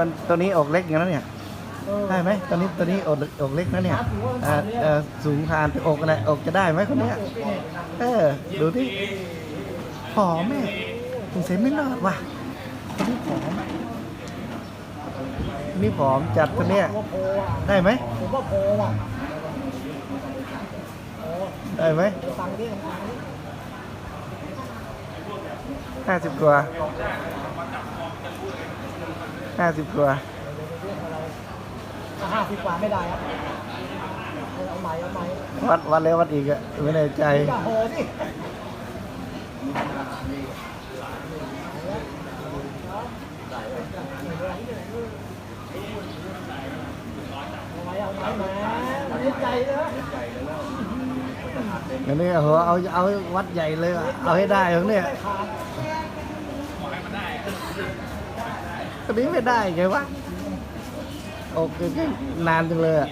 อนตัวนี้อกเล็กอย่างนั้นเนี่ยได้ไหมตอนนี้ตัวนี้อกอกเล็กนะเนี่ยเอ่อเอ่อสูงผ่านอกอะไรอกจะได้ไหมคนเนี้ยเออดูที่ผอมแม่สงสัยไม่รอดว่ะคนนี้ผอมคนนี่ผอมจัดคนเนี้ยว่าโพอะได้ไหมผมว่าโพอะโอ้ได้ไหมเดี๋ยวฟังดิฟังดิห้าสิบกว่า ห้าสิบกว่าถ้าห้าสิบกว่าไม่ได้ครับเอาใหม่เอาใหม่วัดวัดแล้ววัดอีกอะไม่แน่ใจอย่าโหดิเอาไว้เอาไว้แหมมันนิดใจนะอันนี้โอ้โหเอาเอาวัดใหญ่เลยอะเอาให้ได้ของเนี่ยไม่ขาด คนนี้ไม่ได้ไงวะโอเคนานจังเลยอะ